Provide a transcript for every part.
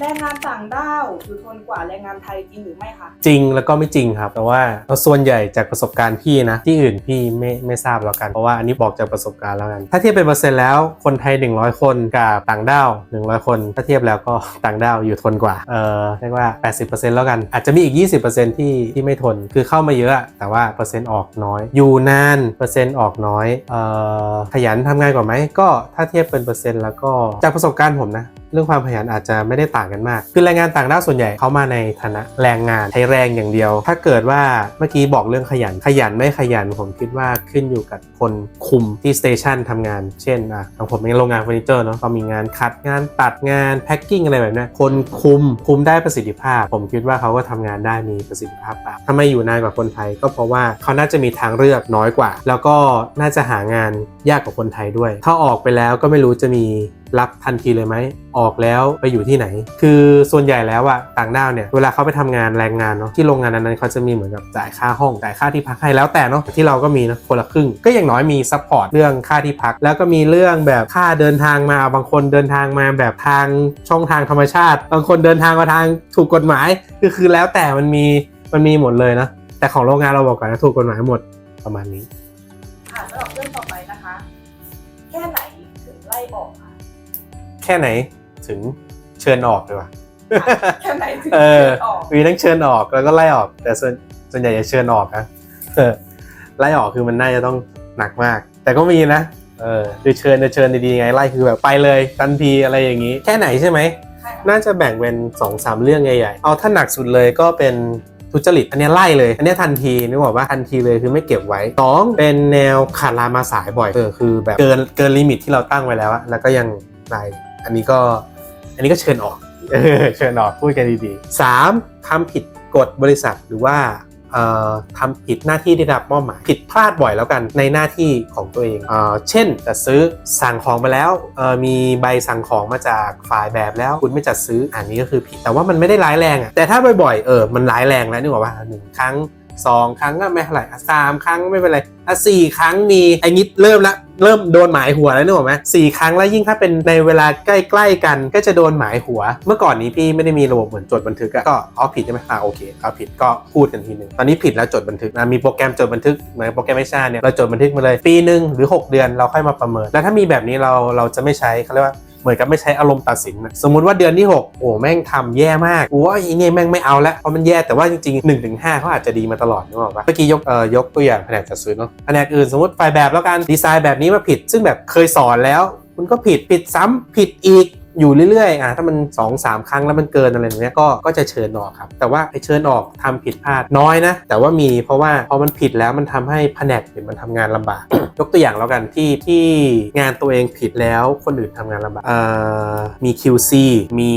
แรงงานต่างด้าวอยู่ทนกว่าแรงงานไทยจริงหรือไม่คะจริงแล้วก็ไม่จริงครับ แต่ว่าเอาส่วนใหญ่จากประสบการณ์พี่นะ ที่อื่นพี่ไม่ไม่ทราบแล้วกัน เพราะว่าอันนี้บอกจากประสบการณ์แล้วกัน ถ้าเทียบเป็นเปอร์เซ็นต์แล้วคนไทย 100 คนกับต่างด้าว 100 คน ถ้าเทียบแล้วก็ต่างด้าวอยู่ทนกว่าเออเรียกว่า 80%แล้วกัน อาจจะมีอีก 20%ที่ที่ไม่ทนคือเข้ามาเยอะแต่ว่าเปอร์เซ็นต์ออกน้อย อยู่นานเปอร์เซ็นต์ออกน้อยเออขยันทำงานกว่าไหมก็ถ้าเทียบเป็นเปอร์เซ็นต์แล้วก็จากประสบการณ์ผมนะ เรื่องความขยันอาจจะไม่ได้ต่างกันมาก คือแรงงานต่างด้าวส่วนใหญ่เขามาในฐานะแรงงานใช้แรงอย่างเดียว ถ้าเกิดว่าเมื่อกี้บอกเรื่องขยันขยันไม่ขยันผมคิดว่าขึ้นอยู่กับคนคุมที่สเตชันทำงาน เช่นอะของผมเป็นโรงงานเฟอร์นิเจอร์เนาะก็มีงานคัดงานตัดงานแพ็คกิ้งอะไรแบบนี้คนคุมคุมได้ประสิทธิภาพ ผมคิดว่าเขาก็ทำงานได้มีประสิทธิภาพตามทำไมอยู่นานกว่าคนไทย ก็เพราะว่าเขาน่าจะมีทางเลือกน้อยกว่า แล้วก็น่าจะหางานยากกว่าคนไทยด้วย ถ้าออกไปแล้วก็ไม่รู้จะมี รับทันทีเลยไหม ออกแล้วไปอยู่ที่ไหน คือส่วนใหญ่แล้วอะต่างด้าวเนี่ย เวลาเขาไปทำงานแรงงานเนาะที่โรงงานนั้นๆเขาจะมีเหมือนกับจ่ายค่าห้องจ่ายค่าที่พักให้แล้วแต่เนาะที่เราก็มีนะคนละครึ่ง ก็อย่างน้อยมีซัพพอร์ตเรื่องค่าที่พัก แล้วก็มีเรื่องแบบค่าเดินทางมาบางคนเดินทางมาแบบทางช่องทางธรรมชาติ บางคนเดินทางมาทางถูกกฎหมายคือคือแล้วแต่มันมีมันมีหมดเลยนะแต่ของโรงงานเราบอกก่อนนะถูกกฎหมายหมดประมาณนี้อ่าสำหรับเรื่อง แค่ไหนถึงเชิญออกดีกว่าแค่ไหนถึงเออเชิญออกมีทั้งเชิญออกแล้วก็ไล่ออก แต่ส่วนส่วนใหญ่จะเชิญออกนะเออไล่ออกคือมันน่าจะต้องหนักมาก แต่ก็มีนะเออคือเชิญจะเชิญดีๆไงไล่คือแบบไปเลยทันทีอะไรอย่างนี้ แค่ไหนใช่ไหมใช่ค่ะน่าจะแบ่งเป็น2อสามเรื่องใหญ่ๆ เอาถ้าหนักสุดเลยก็เป็นทุจริต อันเนี้ยไล่เลย อันเนี้ยทันทีนึกออกว่าทันทีเลยคือไม่เก็บไว้สองเป็นแนวขาดลามาสายบ่อยเออคือแบบเกินเกินลิมิตที่เราตั้งไว้แล้วอะแล้วก็ยังไล่ อันนี้ก็อันนี้ก็เชิญออกเออเชิญออกพูดกันดีๆสามทำผิดกฎบริษัทหรือว่าเอ่อทำผิดหน้าที่ที่ได้รับมอบหมายผิดพลาดบ่อยแล้วกันในหน้าที่ของตัวเองเอ่อเช่นจะซื้อสั่งของมาแล้วเอ่อมีใบสั่งของมาจากฝ่ายแบบแล้วคุณไม่จัดซื้ออันนี้ก็คือผิดแต่ว่ามันไม่ได้ร้ายแรงอะแต่ถ้าบ่อยๆเออมันร้ายแรงแล้วนึกออกว่าหนึ่งครั้งสองครั้งก็ไม่เท่าไหร่อะสามครั้งไม่เป็นไรอะสี่ครั้งมีไอ้นิดเริ่มละ เริ่มโดนหมายหัวแล้วนึกออกไหมสี่ครั้งแล้วยิ่งถ้าเป็นในเวลาใกล้ๆกัน ก็จะโดนหมายหัว เมื่อก่อนนี้พี่ไม่ได้มีระบบเหมือนจดบันทึกก็เอาผิดใช่ไหมอ่าโอเคเอาผิดก็พูดกันทีหนึ่งตอนนี้ผิดแล้วจดบันทึกนะมีโปรแกรมจดบันทึกเหมือนโปรแกรมไม่ใช่เนี่ยเราจดบันทึกมาเลยปีหนึ่งหรือ 6 เดือนเราค่อยมาประเมิน แล้วถ้ามีแบบนี้เราเราจะไม่ใช้เขาเรียกว่า เหมือนกับไม่ใช้อารมณ์ตัดสินนะสมมุติว่าเดือนที่ 6 โอ้แม่งทำแย่มากโอ้ยอีนี่แม่งไม่เอาแล้วเพราะมันแย่แต่ว่าจริงๆ1นถึงห้าเขาอาจจะดีมาตลอดนึกออกปะเมื่อกี้ยกเอ่อยกตัวอย่างแผนกจัดซื้อเนาะแผนกอื่นสมมติไฟแบบแล้วกันดีไซน์แบบนี้มาผิด ซึ่งแบบเคยสอนแล้วคุณก็ผิดผิดซ้ำผิดอีก อยู่เรื่อยๆอะถ้ามัน2อสามครั้งแล้วมันเกินอะไรอย่างเงี้ยก็ก็จะเชิญออกครับ แต่ว่าไอ้เชิญออกทำผิดพลาดน้อยนะ แต่ว่ามีเพราะว่าพอมันผิดแล้วมันทำให้แผนกมันทำงานลำบาก ยกตัวอย่างแล้วกันที่ที่งานตัวเองผิดแล้วคนอื่นทำงานลำบากมี QC มี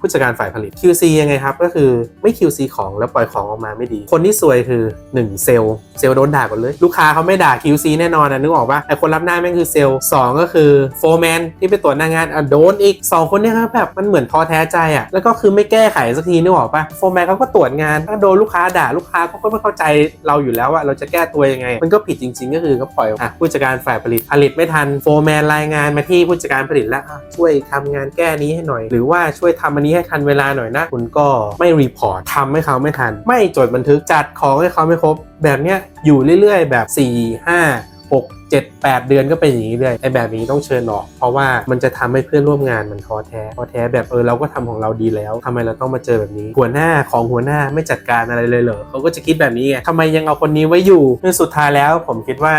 ผู้จัดการฝ่ายผลิต QC ยังไงครับ ก็คือไม่ QC ของแล้วปล่อยของออกมาไม่ดี คนที่ซวยคือ 1 เซลล์เซลล์โดนด่าก่อนเลย ลูกค้าเขาไม่ด่า QC แน่นอนนะนึกออกปะไอคนรับหน้าแม่งคือเซลล์สองก็คือโฟร์แมนที่ไปตรวจหน้างานอะโดนอีกสองคนเนี่ยครับแบบมันเหมือนท้อแท้ใจอะแล้วก็คือไม่แก้ไขสักทีนึกออกปะโฟร์แมนเขาก็ตรวจงานถ้าโดนลูกค้าด่าลูกค้าเขาก็ไม่เข้าใจเราอยู่แล้วว่าเราจะแก้ตัวยังไง มันก็ผิดจริง ๆ ก็คือก็ปล่อยอะผู้จัดการฝ่ายผลิตผลิตไม่ทันโฟร์แมนรายงานมาที่ผู้จัดการผลิตแล้วช่วยทำงานแก้นี้ให้หน่อย หรือว่าช่วยทำอันนี้ให้ทันเวลาหน่อยนะคุณก็ไม่รีพอร์ตทำให้เขาไม่ทัน ไม่จดบันทึกจัดของให้เขาไม่ครบ แบบเนี้ยอยู่เรื่อยๆ แบบ 4 5 6 7 8 เดือนก็เป็นอย่างนี้เลยไอ้แบบนี้ต้องเชิญออก เพราะว่ามันจะทำให้เพื่อนร่วมงานมันท้อแท้ท้อแท้แบบเออเราก็ทำของเราดีแล้วทำไมเราต้องมาเจอแบบนี้ หัวหน้าของหัวหน้าไม่จัดการอะไรเลยเหรอเขาก็จะคิดแบบนี้ไงทำไมยังเอาคนนี้ไว้อยู่คือสุดท้ายแล้วผมคิดว่า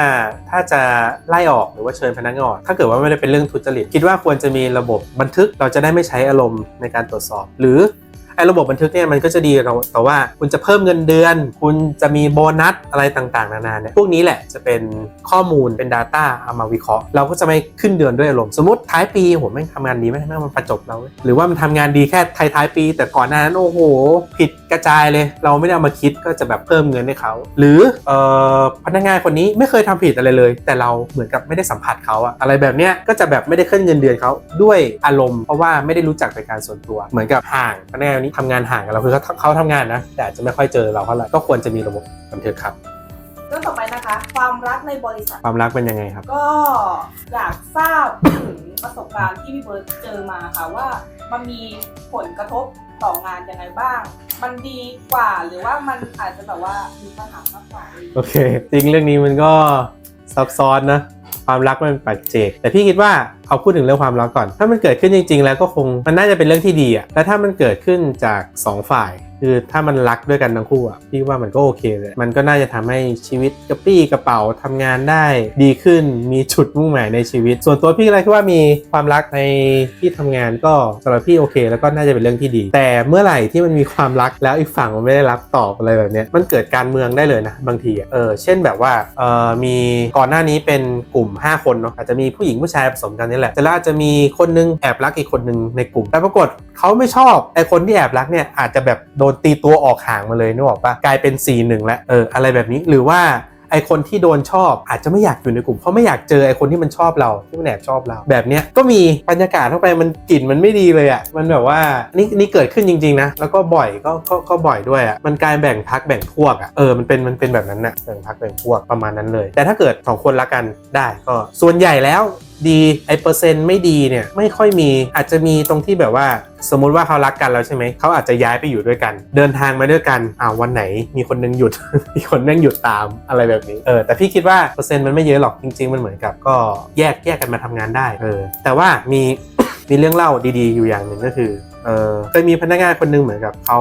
ถ้าจะไล่ออกหรือว่าเชิญพนักงานออกถ้าเกิดว่าไม่ได้เป็นเรื่องทุจริตคิดว่าควรจะมีระบบบันทึกเราจะได้ไม่ใช้อารมณ์ในการตรวจสอบ หรือ ระบบบันทึกเนี่ยมันก็จะดีเราแต่ว่าคุณจะเพิ่มเงินเดือน คุณจะมีโบนัสอะไรต่างๆ นานาเนี่ยพวกนี้แหละจะเป็นข้อมูลเป็น Data เอามาวิเคราะห์ เราก็จะไม่ขึ้นเดือนด้วยอารมณ์สมมติท้ายปีโหแม่งทำงานดีไหมแม่งมันประจบเรา หรือว่ามันทำงานดีแค่ท้ายท้ายปี แต่ก่อนหน้านั้นโอ้โห ผิดกระจายเลย เราไม่ได้เอามาคิดก็จะแบบเพิ่มเงินให้เขา หรือเอ่อพนักงานคนนี้ไม่เคยทำผิดอะไรเลย แต่เราเหมือนกับไม่ได้สัมผัสเขาอะอะไรแบบเนี้ยก็จะแบบไม่ได้ขึ้นเงินเดือนเขาด้วยอารมณ์เพราะว่าไม่ได้รู้จักเป็นการส่วนตัว เหมือนกับห่างพนักงานคนนี้ทำงานห่างกับเราคือเขาเขาทำงานนะ แต่อาจจะไม่ค่อยเจอเราเท่าไหร่ก็ควรจะมีระบบบันทึกครับเรื่องต่อไปนะคะ ความรักในบริษัท ความรักเป็นยังไงครับ ก็อยากทราบถึงประสบการณ์ที่พี่เบิร์ตเจอมาค่ะว่ามันมีผลกระทบต่องานยังไงบ้าง มันดีกว่าหรือว่ามันอาจจะแบบว่ามีปัญหามากกว่าโอเค จริงเรื่องนี้มันก็ซับซ้อนนะ ความรักมันเป็นปัจเจก แต่พี่คิดว่าเอาพูดถึงเรื่องความรักก่อน ถ้ามันเกิดขึ้นจริง ๆ แล้วก็คงมันน่าจะเป็นเรื่องที่ดีอะแล้วถ้ามันเกิดขึ้นจากสองฝ่าย คือถ้ามันรักด้วยกันทั้งคู่อะพี่ว่ามันก็โอเคเลย มันก็น่าจะทำให้ชีวิตกระปี้กระเป๋าทำงานได้ดีขึ้นมีจุดมุ่งหมายในชีวิต ส่วนตัวพี่อะไรคิดว่ามีความรักในที่ทำงานก็สำหรับพี่โอเค แล้วก็น่าจะเป็นเรื่องที่ดี แต่เมื่อไหร่ที่มันมีความรักแล้วอีกฝั่งมันไม่ได้รับตอบอะไรแบบเนี้ยมันเกิดการเมืองได้เลยนะบางทีเออเช่นแบบว่าเออมีก่อนหน้านี้เป็นกลุ่ม 5 คนเนาะอาจจะมีผู้หญิงผู้ชายผสมกันนี่แหละแต่แล้วอาจจะมีคนนึงแอบรักอีกคนนึงในกลุ่ม แต่ปรากฏเขาไม่ชอบไอคนที่แอบรักเนี่ยอาจจะแบบโดนตีตัวออกห่างมาเลยนึกออกปะกลายเป็น 4 1 แล้วเอออะไรแบบนี้หรือว่าไอคนที่โดนชอบอาจจะไม่อยากอยู่ในกลุ่มเพราะไม่อยากเจอไอคนที่มันชอบเราที่มันแอบชอบเรา แบบเนี้ยก็มีบรรยากาศเข้าไปมันกลิ่นมันไม่ดีเลยอะ่ะมันแบบว่านี่นี่เกิดขึ้นจริง ๆ นะ แล้วก็บ่อยก็ก็ก็บ่อยด้วยอะ่ะมันกลายแบ่งพักแบ่งพวกอะ่ะเออมันเป็นมันเป็นแบบนั้นนะแบ่งพักแบ่งพวกประมาณนั้นเลย แต่ถ้าเกิดสองคนรักกันได้ก็ส่วนใหญ่แล้ว ดีไอเปอร์เซ็นต์ไม่ดีเนี่ยไม่ค่อยมีอาจจะมีตรงที่แบบว่า สมมุติว่าเขารักกันแล้วใช่ไหมเขาอาจจะย้ายไปอยู่ด้วยกัน เดินทางมาด้วยกันอ้าววันไหน มีคนนึงหยุด มีคนนึงหยุดตามอะไรแบบนี้เออแต่พี่คิดว่าเปอร์เซ็นต์มันไม่เยอะหรอกจริง ๆ มันเหมือนกับ ก็แยกแยกกันมาทำงานได้เออแต่ว่ามีมีเรื่องเล่าดีๆ อยู่อย่างหนึ่งก็คือ เออเคยมีพนักงานคนหนึงเหมือนกับเขา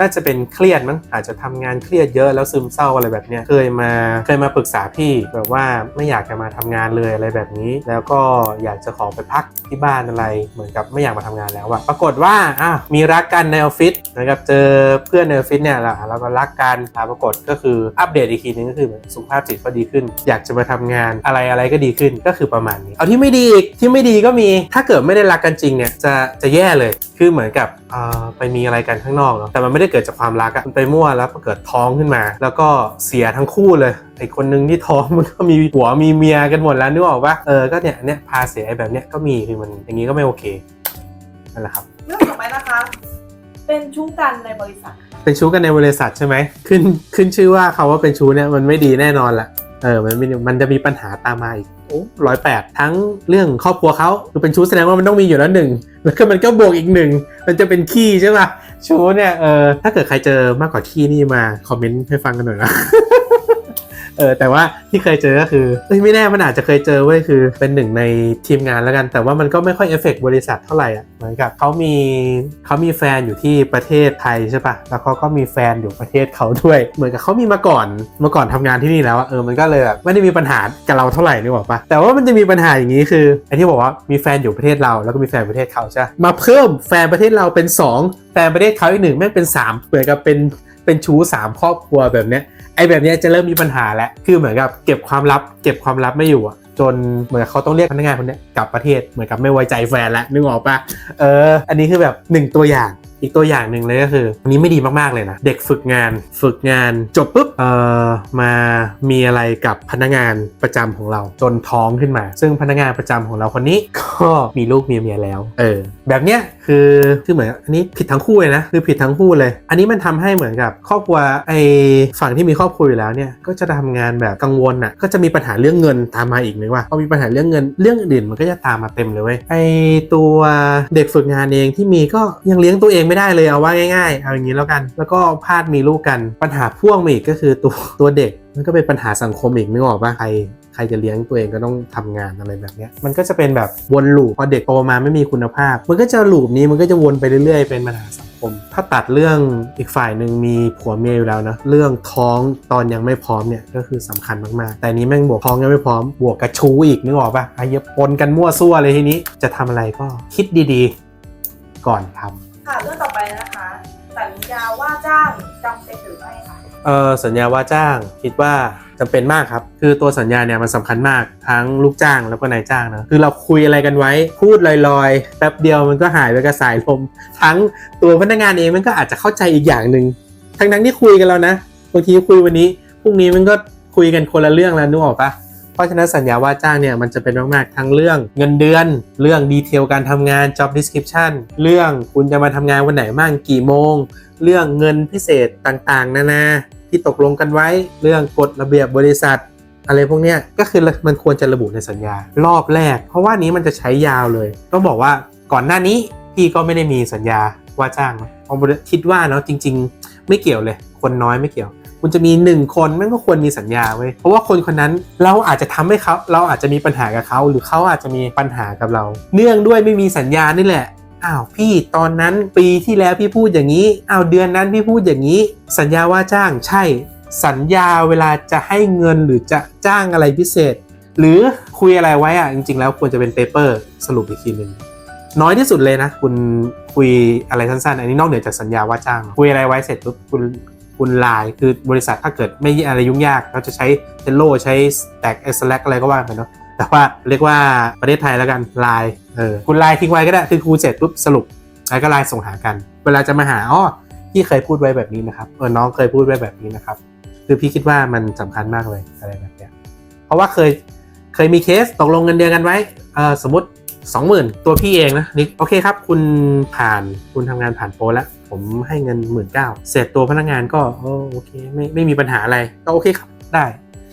น่าจะเป็นเครียดมั้งอาจจะทำงานเครียดเยอะแล้วซึมเศร้าอะไรแบบเนี้ยเคยมาเคยมาปรึกษาพี่แบบว่าไม่อยากจะมาทำงานเลยอะไรแบบนี้ แล้วก็อยากจะขอไปพักที่บ้านอะไรเหมือนกับไม่อยากมาทำงานแล้วอะปรากฏว่าอะมีรักกันในออฟฟิศนะครับเจอเพื่อนในออฟฟิศเนี่ยแหละแล้วก็รักกันปรากฏก็คืออัปเดตอีกทีนึงก็คือเหมือนสุขภาพจิตก็ดีขึ้น อยากจะมาทำงานอะไรอะไรก็ดีขึ้นก็คือประมาณนี้ เอาที่ไม่ดีอีกที่ไม่ดีก็มีถ้าเกิดไม่ได้รักกันจริงเนี่ยจะจะแย่เลยคือเหมือนกับเอ่อไปมีอะไรกันข้างนอกเนาะแต่มันไม่ได้เกิดจากความรักอะมันไปมั่วแล้วเกิดท้องขึ้นมา แล้วก็เสียทั้งคู่เลยไอคนนึงที่ท้องมันก็มีผัวมีเมียกันหมดแล้วนึกออกปะเออก็เนี่ยเนี่ยพาเสียไอ้แบบเนี้ยก็มีคือมันอย่างนี้ก็ไม่โอเคนั่นแหละครับเรื่องต่อไปนะคะ เป็นชู้กันในบริษัท เป็นชู้กันในบริษัทใช่ไหมขึ้นขึ้นชื่อว่าเขาว่าเป็นชู้เนี่ยมันไม่ดีแน่นอนแหละ เออมันม่มันจะมีปัญหาตามมาอีกโอ้ร้อยแปดทั้งเรื่องครอบครัวเขาคือเป็นชู้แสดงว่ามันต้องมีอยู่แล้วหนึ่งแล้วก็มันก็บวกอีกหนึ่งมันจะเป็นขี้ใช่ป่ะชู้เนี่ยเออถ้าเกิดใครเจอมากกว่าขี้นี่มาคอมเมนต์ให้ฟังกันหน่อยนะ เออแต่ว่าที่เคยเจอก็คือไม่แน่มันอาจจะเคยเจอเว้ยคือเป็นหนึ่งในทีมงานแล้วกัน แต่ว่ามันก็ไม่ค่อยเอฟเฟกต์บริษัทเท่าไหร่อะเหมือนกับเขามีเขามีแฟนอยู่ที่ประเทศไทยใช่ปะแล้วเขาก็มีแฟนอยู่ประเทศเขาด้วย เหมือนกับเขามีมาก่อนมาก่อนทำงานที่นี่แล้วอะเออมันก็เลยแบบไม่ได้มีปัญหากับเราเท่าไหร่นึกออกปะแต่ว่ามันจะมีปัญหาอย่างนี้คือไอ้ที่บอกว่ามีแฟนอยู่ประเทศเราแล้วก็มีแฟนประเทศเขาใช่มาเพิ่มแฟนประเทศเราเป็นสองแฟนประเทศเขาอีกหนึ่งแม่งเป็นสามเหมือนกับเป็นเป็นชู้สามครอบครัวแบบเนี้ย ไอ้แบบนี้จะเริ่มมีปัญหาแล้ว คือเหมือนกับเก็บความลับ เก็บความลับไม่อยู่อะจนเหมือนเขาต้องเรียกพนักงานคนนี้กลับประเทศเหมือนกับไม่ไว้ใจแฟนแล้วนึกออกปะเออ อันนี้คือแบบหนึ่งตัวอย่าง อีกตัวอย่างหนึ่งเลยก็คืออันนี้ไม่ดีมากๆเลยนะ เด็กฝึกงานฝึกงานจบปุ๊บเอ่อมามีอะไรกับพนักงานประจำของเราจนท้องขึ้นมา ซึ่งพนักงานประจำของเราคนนี้ก็มีลูกมีเมียแล้ว เออ แบบเนี้ยคือคือเหมือนอันนี้ผิดทั้งคู่เลยนะคือผิดทั้งคู่เลย อันนี้มันทำให้เหมือนกับ ครอบครัวไอ้ฝั่งที่มีครอบครัวอยู่แล้วเนี่ยก็จะทำงานแบบกังวลอะก็จะมีปัญหาเรื่องเงินตามมาอีกนึกว่าพอมีปัญหาเรื่องเงินเรื่องอื่นมันก็จะตามมาเต็มเลยเว้ยไอ้ตัวเด็กฝึกงานเองที่มีก็ยังเลี้ยงตัวเองไม่ได้เลยเอาว่าง่าย ๆ เอาอย่างนี้แล้วกัน แล้วก็พลาดมีลูกกันปัญหาพ่วงมาอีกก็คือตัวตัวเด็กมันก็เป็นปัญหาสังคมอีกนึกออกปะใครใครจะเลี้ยงตัวเองก็ต้องทำงานอะไรแบบนี้มันก็จะเป็นแบบวนลูปพอเด็กโตมาไม่มีคุณภาพ มันก็จะลูปนี้มันก็จะวนไปเรื่อยๆ เป็นปัญหาสังคม ถ้าตัดเรื่องอีกฝ่ายหนึ่งมีผัวเมียอยู่แล้วนะเรื่องท้องตอนยังไม่พร้อมเนี่ยก็คือสำคัญมากๆ แต่นี้แม่งบวกท้องยังไม่พร้อมบวกกระชูอีกนึกออกปะไอ้เยปนกันมั่วซั่วเลยทีนี้จะทำอะไรก็คิดดีๆ ก่อนทำ ค่ะเรื่องต่อไปนะคะ สัญญาว่าจ้างจำเป็นหรือไม่คะเออสัญญาว่าจ้างคิดว่าจำเป็นมากครับ คือตัวสัญญาเนี่ยมันสำคัญมากทั้งลูกจ้างแล้วก็นายจ้างนะคือเราคุยอะไรกันไว้พูดลอยๆแป๊บเดียวมันก็หายไปกับสายลม ทั้งตัวพนักงานเองมันก็อาจจะเข้าใจอีกอย่างหนึ่งทั้งนั้นที่คุยกันแล้วนะบางทีคุยวันนี้พรุ่งนี้มันก็คุยกันคนละเรื่องแล้วนึกออกปะ เพราะฉะนั้นสัญญาว่าจ้างเนี่ยมันจะเป็นมาก ๆ ทั้งเรื่องเงินเดือน เรื่องดีเทลการทำงาน job description เรื่องคุณจะมาทำงานวันไหนบ้างกี่โมง เรื่องเงินพิเศษต่างๆ นานาที่ตกลงกันไว้ เรื่องกฎระเบียบบริษัท อะไรพวกนี้ก็คือมันควรจะระบุในสัญญารอบแรก เพราะว่านี้มันจะใช้ยาวเลย ต้องบอกว่าก่อนหน้านี้พี่ก็ไม่ได้มีสัญญาว่าจ้างเพราะคิดว่าเนาะจริง ๆ ไม่เกี่ยวเลย คนน้อยไม่เกี่ยว คุณจะมีหนึ่งคนมันก็ควรมีสัญญาไว้ยเพราะว่าคนคนนั้นเราอาจจะทำให้เขาเราอาจจะมีปัญหากับเขา หรือเขาอาจจะมีปัญหากับเรา เนื่องด้วยไม่มีสัญญานี่แหละอ้าวพี่ตอนนั้นปีที่แล้วพี่พูดอย่างนี้อ้าวเดือนนั้นพี่พูดอย่างนี้ สัญญาว่าจ้างใช่ สัญญาเวลาจะให้เงินหรือจะจ้างอะไรพิเศษ หรือคุยอะไรไว้อะจริง ๆ แล้วควรจะเป็นเปเปอร์สรุปอีกทีหนึ่งน้อยที่สุดเลยนะ คุณคุยอะไรสั้นๆ อันนี้นอกเหนือจากสัญญาว่าจ้าง คุยอะไรไว้เสร็จปุ๊บคุณ คุณไลน์คือบริษัทถ้าเกิดไม่อะไรยุ่งยากเขาจะใช้เทโลใช้ Stack Slack อะไรก็ว่าไปเนาะแต่ว่าเรียกว่าประเทศไทยแล้วกันไลน์เออคุณไลน์ทิ้งไว้ก็ได้คือคุยเสร็จปุ๊บสรุปแล้วก็ไลน์ส่งหากัน เวลาจะมาหาอ๋อพี่เคยพูดไว้แบบนี้นะครับเออน้องเคยพูดไว้แบบนี้นะครับคือพี่คิดว่ามันสำคัญมากเลยอะไรแบบเนี้ยเพราะว่าเคยเคยมีเคสตกลงเงินเดือนกันไว้เออสมมติ สองหมื่นตัวพี่เองนะนิกโอเคครับ คุณผ่านคุณทำงานผ่านโปรแล้วผมให้เงินหมื่นเก้าเสร็จตัวพนักงานก็โอเคไม่ไม่มีปัญหาอะไรก็โอเคครับได้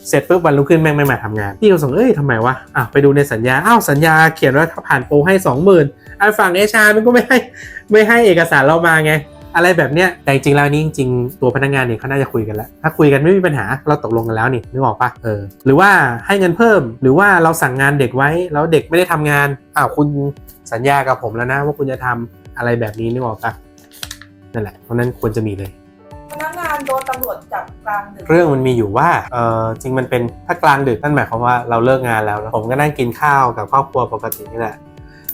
เสร็จปุ๊บวันรุ่งขึ้นแม่งไม่มาทำงานพี่ก็สงสัยเอ้ยทำไมวะอะไปดูในสัญญาอ้าวสัญญาเขียนว่าถ้าผ่านโปรให้20,000อะฝั่งเอชามันก็ไม่ให้ไม่ให้เอกสารเรามาไง อะไรแบบเนี้ยแต่จริงๆแล้วนี่จริงๆตัวพนักงานเนี่ยเขาน่าจะคุยกันแล้ว ถ้าคุยกันไม่มีปัญหาเราตกลงกันแล้วนี่นึกออกปะเออหรือว่าให้เงินเพิ่ม หรือว่าเราสั่งงานเด็กไว้แล้วเด็กไม่ได้ทำงานอ้าวคุณสัญญากับผมแล้วนะ ว่าคุณจะทำอะไรแบบนี้นึกออกปะนั่นแหละเพราะนั้นควรจะมีเลยพนักงานโดนตำรวจจับกลางดึกเรื่องมันมีอยู่ว่าเออจริงมันเป็นถ้ากลางดึกนั่นหมายความว่าเราเลิกงานแล้วแล้วผมก็นั่งกินข้าวกับครอบครัวปกตินี่แหละ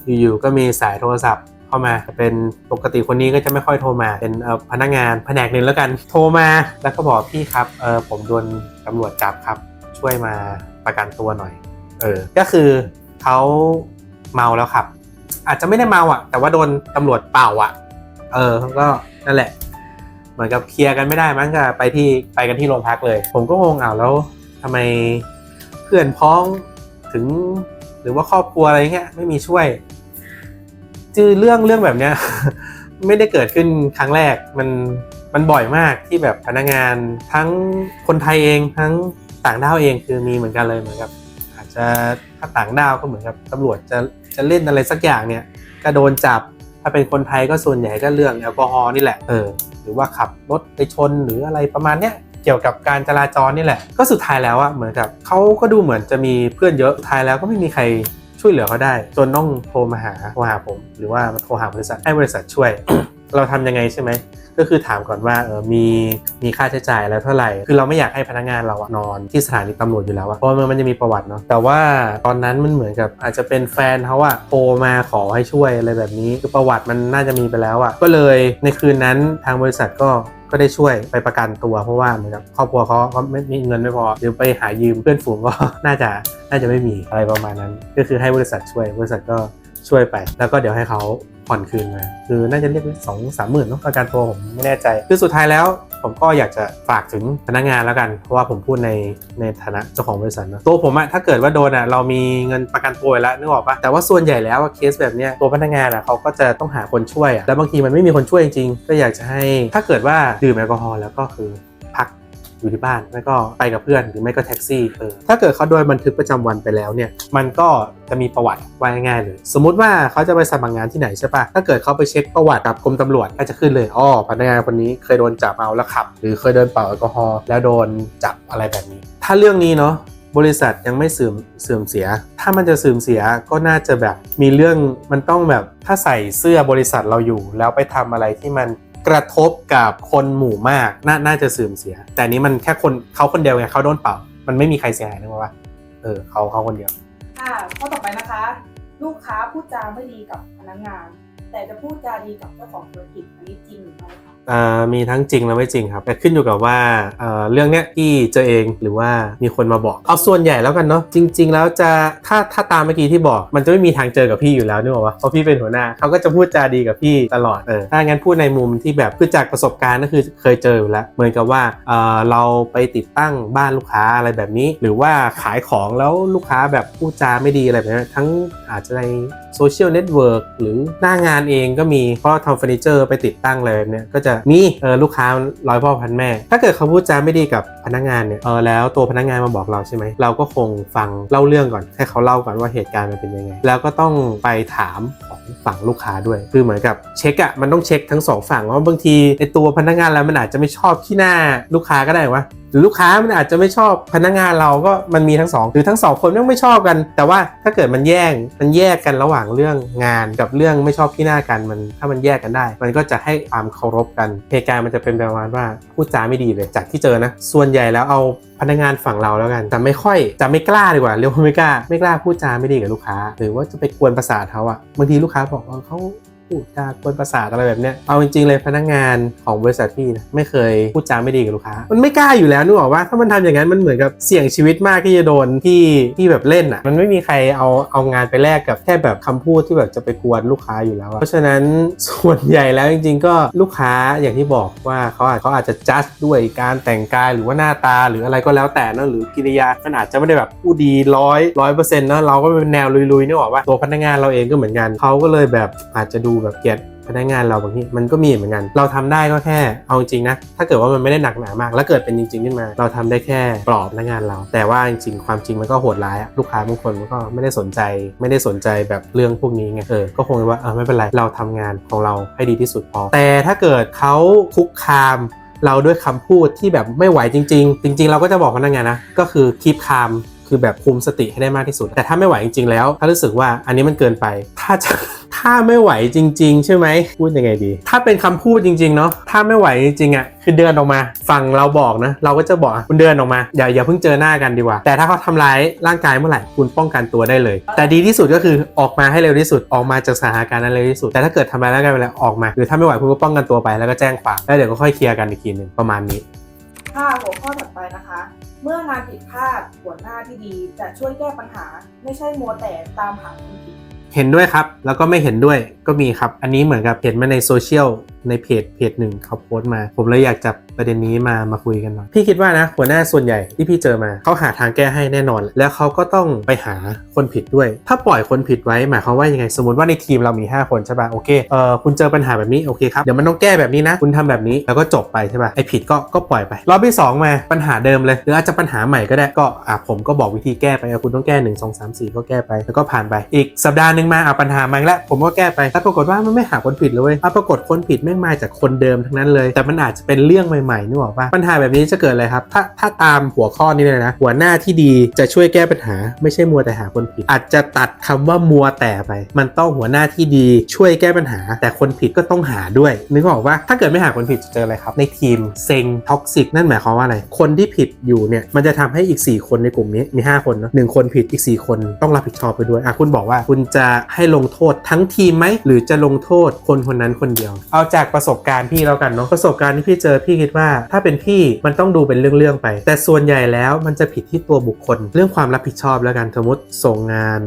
อยู่ๆก็มีสายโทรศัพท์ เข้ามาเป็นปกติคนนี้ก็จะไม่ค่อยโทรมา เป็นพนักงานแผนกหนึ่งแล้วกันโทรมาแล้วก็บอกพี่ครับเออผมโดนตำรวจจับครับ ช่วยมาประกันตัวหน่อยเออก็คือเขาเมาแล้วครับ อาจจะไม่ได้เมาอะ แต่ว่าโดนตำรวจเป่าอะ เออก็นั่นแหละ เหมือนกับเคลียร์กันไม่ได้มั้งก็ไปที่ไปกันที่โรงพักเลย ผมก็งงอ้าแล้วทำไมเพื่อนพ้องถึง หรือว่าครอบครัวอะไรเงี้ยไม่มีช่วย จือเรื่องเรื่องแบบเนี้ย ไม่ได้เกิดขึ้นครั้งแรกมันมันบ่อยมากที่แบบพนักงานทั้งคนไทยเองทั้งต่างด้าวเองคือมีเหมือนกันเลยเหมือนกับ อาจจะถ้าต่างด้าวก็เหมือนกับตำรวจจะจะเล่นอะไรสักอย่างเนี่ยก็โดนจับถ้าเป็นคนไทยก็ส่วนใหญ่ก็เรื่องแอลกอฮอล์นี่แหละเออหรือว่าขับรถไปชนหรืออะไรประมาณเนี้ยเกี่ยวกับการจราจรนี่แหละ ก็สุดท้ายแล้วอะเหมือนกับเขาก็ดูเหมือนจะมีเพื่อนเยอะท้ายแล้วก็ไม่มีใคร ช่วยเหลือเขาได้จนต้องโทรมาหาโทรหาผม หรือว่าโทรหาบริษัทให้บริษัทช่วย เราทำยังไงใช่ไหมก็คือถามก่อนว่าเออมีมีค่าใช้จ่ายแล้วเท่าไหร่ คือเราไม่อยากให้พนักงานเราอะนอนที่สถานีตำรวจอยู่แล้วอะเพราะมันมันจะมีประวัติเนาะแต่ว่าตอนนั้นมันเหมือนกับอาจจะเป็นแฟนเขาอะโทรมาขอให้ช่วยอะไรแบบนี้คือประวัติมันน่าจะมีไปแล้วอะก็เลยในคืนนั้นทางบริษัทก็ก็ได้ช่วยไปประกันตัวเพราะว่าเหมือนกับครอบครัวเขาเขาไม่มีเงินไม่พอหรือไปหายืมเพื่อนฝูงก็น่าจะน่าจะไม่มีอะไรประมาณนั้น ก็คือให้บริษัทช่วยบริษัทก็ ช่วยไป แล้วก็เดี๋ยวให้เขาผ่อนคืนมาคือน่าจะเรียกสองสามหมื่นเนาะประกันตัวผมไม่แน่ใจ คือสุดท้ายแล้วผมก็อยากจะฝากถึงพนักงานแล้วกัน เพราะว่าผมพูดในในฐานะเจ้าของบริษัทนะตัวผมอะถ้าเกิดว่าโดนอะเรามีเงินประกันตัวยแล้วนึกออกปะแต่ว่าส่วนใหญ่แล้วเคสแบบเนี้ยตัวพนักงานอะเขาก็จะต้องหาคนช่วยอะแล้วบางทีมันไม่มีคนช่วยจริงๆก็อยากจะให้ถ้าเกิดว่าดื่มแอลกอฮอล์แล้วก็คือ อยู่ที่บ้านไม่ก็ไปกับเพื่อนหรือไม่ก็แท็กซี่เออถ้าเกิดเขาโดนบันทึกประจำวันไปแล้วเนี่ยมันก็จะมีประวัติไว่าง่ายๆเลย สมมุติว่าเขาจะไปสมัครงานที่ไหนใช่ปะถ้าเกิดเขาไปเช็คประวัติกับกรมตำรวจก็จะขึ้นเลยอ้อพนักงานคนนี้เคยโดนจับเมาแล้วขับ หรือเคยโดนเป่าแอลกอฮอล์แล้วโดนจับอะไรแบบนี้ ถ้าเรื่องนี้เนาะบริษัทยังไม่เสื่อมเสื่อมเสีย ถ้ามันจะเสื่อมเสียก็น่าจะแบบมีเรื่องมันต้องแบบถ้าใส่เสื้อบริษัทเราอยู่ แล้วไปทำอะไรที่มัน กระทบกับคนหมู่มากนาน่าจะเสื่อมเสีย แต่นี้มันแค่คนเขาคนเดียวไงเขาโดนเป่า มันไม่มีใครเสียหายนึกว่าเออเขาเขาคนเดียวค่ะข้อต่อไปนะคะ ลูกค้าพูดจาไม่ดีกับพนักงาน แต่จะพูดจาดีกับเจ้าของธุรกิจอันนี้จริงหรือไม่คะ มีทั้งจริงและไม่จริงครับ แต่ขึ้นอยู่กับว่าเเรื่องเนี้ยที่เจอเองหรือว่ามีคนมาบอก เอาส่วนใหญ่แล้วกันเนาะจริง ๆ แล้วจะถ้าถ้าตามเมื่อกี้ที่บอก มันจะไม่มีทางเจอกับพี่อยู่แล้วนึกออกปะเพราะพี่เป็นหัวหน้าเขาก็จะพูดจาดีกับพี่ตลอดเออถ้างั้นพูดในมุมที่แบบคือจากประสบการณ์ก็คือเคยเจออยู่แล้ว เหมือนกับว่าเเราไปติดตั้งบ้านลูกค้าอะไรแบบนี้ หรือว่าขายของแล้วลูกค้าแบบพูดจาไม่ดีอะไรแบบนี้ทั้งอาจจะในโซเชียลเน็ตเวิร์กหรือหน้างานเองก็มี เพราะทำเฟอร์นิเจอร์ไปติดตั้งอะไรแบบเนี้ยก็จะมีเออลูกค้าร้อยพ่อพันแม่ ถ้าเกิดเขาพูดจาไม่ดีกับ นักงานเนี่ยเออแล้วตัวพนักงานมาบอกเราใช่ไหมเราก็คงฟังเล่าเรื่องก่อนให้เขาเล่าก่อนว่าเหตุการณ์มันเป็นยังไง แล้วก็ต้องไปถามของฝั่งลูกค้าด้วย คือเหมือนกับเช็คอะมันต้องเช็คทั้งสองฝั่งว่าบางทีไอตัวพนักงานแล้วมันอาจจะไม่ชอบที่หน้าลูกค้าก็ได้วะหรือลูกค้ามันอาจจะไม่ชอบพนักงานเราก็มันมีทั้งสองหรือทั้งสองคนไม่ชอบกัน แต่ว่าถ้าเกิดมันแย่งมันแยกกันระหว่างเรื่องงานกับเรื่องไม่ชอบที่หน้ากันมันถ้ามันแยกกันได้ มันก็จะให้ความเคารพกันเหตุการณ์มันจะเป็นประมาณว่าพูดจาไม่ดีเลยจากที่เจอนะส่วนใหญ่แล้วเอาพนักงานฝั่งเราแล้วกัน แต่ไม่ค่อยจะไม่กล้าดีกว่าเรียกว่าไม่กล้า ไม่กล้าพูดจาไม่ดีกับลูกค้า หรือว่าจะไปกวนประสาทเขาอะบางทีลูกค้าบอกว่าเขา พูดจากวนประสาทอะไรแบบเนี้ยเอาจริงๆเลยพนักงานของบริษัทพี่นะไม่เคยพูดจาไม่ดีกับลูกค้า มันไม่กล้าอยู่แล้วนึกออกว่าถ้ามันทำอย่างนั้นมันเหมือนกับเสี่ยงชีวิตมากที่จะโดนที่ที่แบบเล่นอะมันไม่มีใครเอาเอางานไปแลกกับแค่แบบคำพูดที่แบบจะไปกวนลูกค้าอยู่แล้วเพราะฉะนั้นส่วนใหญ่แล้วจริง ๆ ก็ลูกค้าอย่างที่บอกว่าเขาอาจเขาอาจจะจัดด้วยการแต่งกายหรือว่าหน้าตาหรืออะไรก็แล้วแต่นะหรือกิริยามันอาจจะไม่ได้แบบพูดดีร้อยร้อยเปอร์เซ็นต์นะเราก็เป็นแนวลุยๆนึกออกว่าตัวพนักงานเราเองก็เหมือนกันเขาก็เลยแบบอาจจะดูแบบเกลียดพนักงานเราบางทีมันก็มีเหมือนกัน เราทำได้ก็แค่เอาจริงนะ ถ้าเกิดว่ามันไม่ได้หนักหนามาก แล้วเกิดเป็นจริงๆขึ้นมา เราทำได้แค่ปลอบพนักงานเรา แต่ว่าจริงๆ ความจริงมันก็โหดร้ายลูกค้าบางคนมันก็ไม่ได้สนใจ ไม่ได้สนใจแบบเรื่องพวกนี้ไงเออก็คงว่าเออไม่เป็นไรเราทำงานของเราให้ดีที่สุดพอ แต่ถ้าเกิดเขาคุกคามเราด้วยคำพูดที่แบบไม่ไหวจริง ๆ จริง ๆ เราก็จะบอกพนักงานนะก็คือคีบคามคือแบบคุมสติให้ได้มากที่สุด แต่ถ้าไม่ไหวจริงๆแล้ว ถ้ารู้สึกว่าอันนี้มันเกินไปถ้าจะ ถ้าไม่ไหวจริง ๆ ใช่ไหมพูดยังไงดี ถ้าเป็นคำพูดจริง ๆ เนาะถ้าไม่ไหวจริงๆอะคือเดินออกมาฟังเราบอกนะ เราก็จะบอกคุณเดินออกมาอย่าอย่าเพิ่งเจอหน้ากันดีกว่า แต่ถ้าเขาทำร้ายร่างกายเมื่อไหร่คุณป้องกันตัวได้เลย แต่ดีที่สุดก็คือออกมาให้เร็วที่สุดออกมาจากสถานการณ์นั้นเร็วที่สุดแต่ถ้าเกิดทำร้ายร่างกายไปแล้วออกมาหรือถ้าไม่ไหวคุณก็ป้องกันตัวไปแล้วก็แจ้งความแล้วเดี๋ยวก็ค่อยเคลียร์กันอีกทีหนึ่งประมาณนี้ค่ะหัวข้อถัดไปนะคะ เมื่องานผิดพลาดหัวหน้าที่ดีจะช่วยแก้ปัญหา ไม่ใช่มัวแต่ตามหาคนผิด เห็นด้วยครับ แล้วก็ไม่เห็นด้วยก็มีครับ อันนี้เหมือนกับเห็นมาในโซเชียลในเพจเพจหนึ่งเขาโพสต์มา ผมเลยอยากจะ ประเด็นนี้มามาคุยกันหน่อยพี่คิดว่านะหัวหน้าส่วนใหญ่ที่พี่เจอมาเขาหาทางแก้ให้แน่นอน แล้วเขาก็ต้องไปหาคนผิดด้วย ถ้าปล่อยคนผิดไว้หมายความว่ายังไงสมมติว่าในทีมเรามี 5 คนใช่ป่ะโอเคเออคุณเจอปัญหาแบบนี้โอเคครับเดี๋ยวมันต้องแก้แบบนี้นะ คุณทำแบบนี้แล้วก็จบไปใช่ป่ะไอผิดก็ก็ปล่อยไปรอบที่สองมาปัญหาเดิมเลยหรืออาจจะปัญหาใหม่ก็ได้ก็อะผมก็บอกวิธีแก้ไปคุณต้องแก้หนึ่งสองสามสี่ก็แก้ไปแล้วก็ผ่านไป อีกสัปดาห์หนึ่งมาอะปัญหามาอีกแล้วผมก็แก้ไปแล้วปรากฏว่ามันไม่หาคนผิดเลยเว้ยอะปรากฏคนผิดแม่งมาจากคนเดิมทั้งนั้นเลย แต่มันอาจจะเป็นเรื่องใหม่ๆนึกออกปะปัญหาแบบนี้จะเกิดอะไรครับ ถ้าถ้าตามหัวข้อนี้เลยนะ หัวหน้าที่ดีจะช่วยแก้ปัญหา ไม่ใช่มัวแต่หาคนผิด อาจจะตัดคำว่ามัวแต่ไป มันต้องหัวหน้าที่ดีช่วยแก้ปัญหา แต่คนผิดก็ต้องหาด้วย นึกออกว่าถ้าเกิดไม่หาคนผิดจะเจออะไรครับ ในทีมเซ็งท็อกซิกนั่นหมายความว่าอะไร คนที่ผิดอยู่เนี่ยมันจะทำให้อีก 4 คนในกลุ่มนี้มี 5 คนเนาะหนึ่งคนผิดอีก 4 คนต้องรับผิดชอบไปด้วยอะคุณบอกว่าคุณจะให้ลงโทษทั้งทีมไหมหรือจะลงโทษคนคนนั้นคนเดียว เอาจากประสบการณ์พี่แล้วกันเนาะประสบการณ์ที่พี่เจอพี่คิดว่าถ้าเป็นพี่มันต้องดูเป็นเรื่องๆไป แต่ส่วนใหญ่แล้วมันจะผิดที่ตัวบุคคล เรื่องความรับผิดชอบแล้วกันสมมติส่งงาน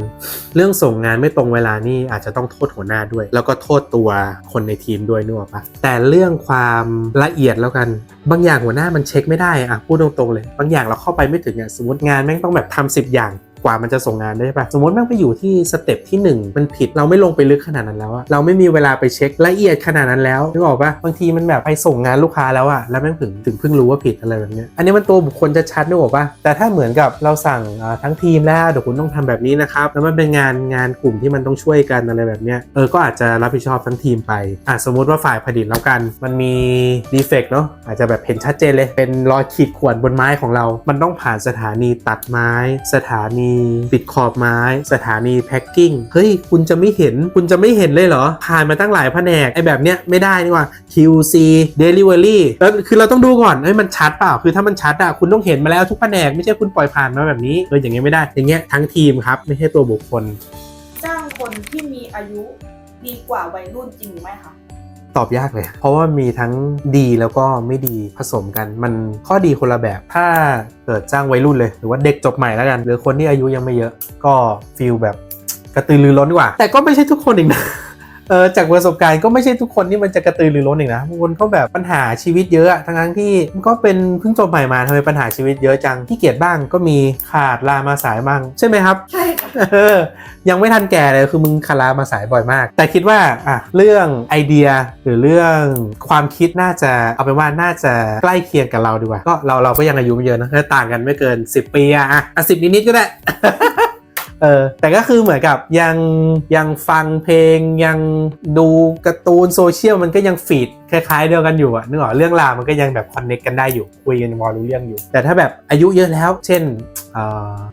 เรื่องส่งงานไม่ตรงเวลานี่อาจจะต้องโทษหัวหน้าด้วย แล้วก็โทษตัวคนในทีมด้วยนึกออกปะแต่เรื่องความละเอียดแล้วกัน บางอย่างหัวหน้ามันเช็คไม่ได้อะพูดตรงๆเลย บางอย่างเราเข้าไปไม่ถึงอะสมมติงานแม่งต้องแบบทำสิบอย่าง กว่ามันจะส่งงานได้ปะสมมติแม่งไปอยู่ที่สเต็ปที่ 1 มันผิดเราไม่ลงไปลึกขนาดนั้นแล้วอะเราไม่มีเวลาไปเช็คละเอียดขนาดนั้นแล้วนึกออกปะบางทีมันแบบไปส่งงานลูกค้าแล้วอะแล้วแม่งถึงถึงเพิ่งรู้ว่าผิดอะไรแบบเนี้ยอันนี้มันตัวบุคคลจะชัดนึกออกปะแต่ถ้าเหมือนกับเราสั่งทั้งทีมแล้วเดี๋ยวคุณต้องทำแบบนี้นะครับแล้วมันเป็นงานงานกลุ่มที่มันต้องช่วยกันอะไรแบบเนี้ยเออก็อาจจะรับผิดชอบทั้งทีมไปอะสมมติว่าฝ่ายผลิตแล้วกัน มันมีดีเฟกต์เนาะอาจจะแบบเห็นชัดเจนเลยเป็นรอยขีดข่วนบนไม้ของเรา มันต้องผ่านสถานีตัดไม้ สถานีปิดขอบไม้ สถานีแพ็คกิ้งเฮ้ย คุณจะไม่เห็นคุณจะไม่เห็นเลยเหรอ ผ่านมาตั้งหลายแผนกไอ้แบบเนี้ยไม่ได้นี่ว่า QC Delivery แล้วคือเราต้องดูก่อนเฮ้ยมันชัดเปล่าคือถ้ามันชัดอะคุณต้องเห็นมาแล้วทุกแผนกไม่ใช่คุณปล่อยผ่านมาแบบนี้เอออย่างเงี้ยไม่ได้อย่างเงี้ยทั้งทีมครับไม่ใช่ตัวบุคคล จ้างคนที่มีอายุดีกว่าวัยรุ่นจริงหรือไม่คะ ตอบยากเลย เพราะว่ามีทั้งดีแล้วก็ไม่ดีผสมกัน มันข้อดีคนละแบบ ถ้าเกิดจ้างวัยรุ่นเลย หรือว่าเด็กจบใหม่แล้วกัน หรือคนที่อายุยังไม่เยอะ ก็ฟิลแบบกระตือรือร้นกว่า แต่ก็ไม่ใช่ทุกคนอีกนะ เออจากประสบการณ์ก็ไม่ใช่ทุกคนที่มันจะกระตือรือร้นอีกนะบางคนเขาแบบปัญหาชีวิตเยอะอะทั้งทั้งๆที่มันก็เป็นเพิ่งจบใหม่มาทำไมปัญหาชีวิตเยอะจังที่เกียจบ้างก็มีขาดลามาสายบ้างใช่ไหมครับใช่ค่ะเออยังไม่ทันแก่เลยคือมึงคารามาสายบ่อยมาก แต่คิดว่าอะเรื่องไอเดียหรือเรื่องความคิดน่าจะเอาเป็นว่าน่าจะใกล้เคียงกับเราดีกว่าก็เราเราก็ยังอายุไม่เยอะนะก็ต่างกันไม่เกิน 10 ปีอะอะอะสิบนิดๆก็ได้ เออแต่ก็คือเหมือนกับยังยังฟังเพลงยังดูการ์ตูนโซเชียลมันก็ยังฟีดคล้ายๆเดียวกันอยู่อะนึกออกเรื่องราวมันก็ยังแบบคอนเน็กกันได้อยู่คุยกันพอรู้เรื่องอยู่ แต่ถ้าแบบอายุเยอะแล้ว เช่น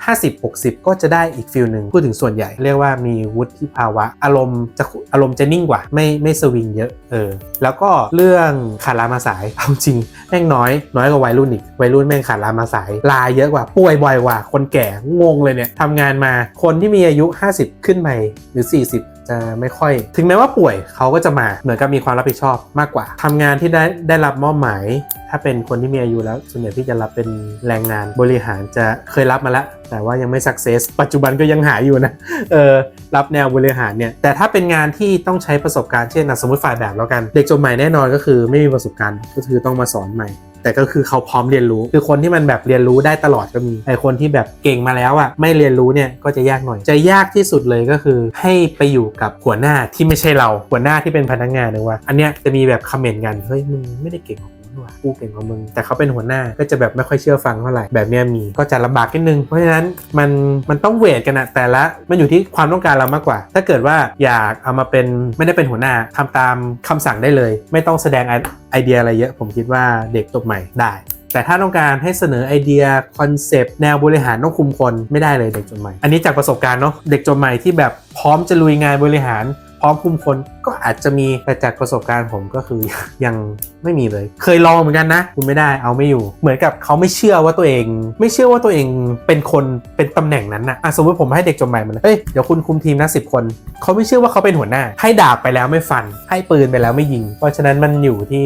ห้าสิบหกสิบก็จะได้อีกฟิลหนึ่งพูดถึงส่วนใหญ่ เรียกว่ามีวุฒิภาวะอารมณ์จะอารมณ์จะนิ่งกว่า ไม่ไม่สวิงเยอะเออแล้วก็เรื่องขาดลามาสายเอาจริงแม่งน้อย น้อยกว่าวัยรุ่นอีกวัยรุ่นแม่งขาดลามาสายลาเยอะกว่าป่วยบ่อยกว่าคนแก่งงเลยเนี่ยทำงานมาคนที่มีอายุ 50 ขึ้นไปหรือ 40 จะไม่ค่อย ถึงแม้ว่าป่วยเขาก็จะมาเหมือนกับมีความรับผิดชอบมากกว่าทำงานที่ได้ได้รับมอบหมาย ถ้าเป็นคนที่มีอายุแล้วส่วนใหญ่ที่จะรับเป็นแรงงานบริหารจะเคยรับมาแล้ว แต่ว่ายังไม่สักเซสปัจจุบันก็ยังหาอยู่นะเออรับแนวบริหารเนี่ยแต่ถ้าเป็นงานที่ต้องใช้ประสบการณ์เช่นสมมติฝ่ายแบบแล้วกัน เด็กจบใหม่แน่นอนก็คือไม่มีประสบการณ์ก็คือต้องมาสอนใหม่ แต่ก็คือเขาพร้อมเรียนรู้ คือคนที่มันแบบเรียนรู้ได้ตลอดก็มีไอคนที่แบบเก่งมาแล้วอะไม่เรียนรู้เนี่ยก็จะยากหน่อย จะยากที่สุดเลยก็คือให้ไปอยู่กับหัวหน้าที่ไม่ใช่เราหัวหน้าที่เป็นพนักงานนึกว่า อันเนี้ยจะมีแบบคอมเมนต์กันเฮ้ยมึงไม่ได้เก่ง ว่ากูเก่งกว่ามึง แต่เขาเป็นหัวหน้าก็จะแบบไม่ค่อยเชื่อฟังเท่าไหร่แบบเนี้ยมีก็จะลำบากนิดนึง เพราะฉะนั้นมันมันต้องเวทกันอะแต่ละมันอยู่ที่ความต้องการเรามากกว่า ถ้าเกิดว่าอยากเอามาเป็นไม่ได้เป็นหัวหน้าทำตามคำสั่งได้เลย ไม่ต้องแสดงไอไอเดียอะไรเยอะ ผมคิดว่าเด็กจบใหม่ได้แต่ถ้าต้องการให้เสนอไอเดียคอนเซปต์แนวบริหารต้องคุมคนไม่ได้เลยเด็กจบใหม่ อันนี้จากประสบการณ์เนาะเด็กจบใหม่ที่แบบพร้อมจะลุยงานบริหาร พร้อมคุมคนก็อาจจะมีแต่จากประสบการณ์ผมก็คือยังไม่มีเลย เคยลองเหมือนกันนะ คุณไม่ได้เอาไม่อยู่ เหมือนกับเขาไม่เชื่อว่าตัวเอง ไม่เชื่อว่าตัวเองเป็นคนเป็นตำแหน่งนั้นนะอะสมมติผมให้เด็กจบใหม่มาเลยเฮ้ยเดี๋ยวคุณคุมทีมนะสิบคน เขาไม่เชื่อว่าเขาเป็นหัวหน้า ให้ดาบไปแล้วไม่ฟัน ให้ปืนไปแล้วไม่ยิง เพราะฉะนั้นมันอยู่ที่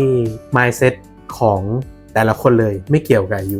mindset ของแต่ละคนเลยไม่เกี่ยวกับอายุ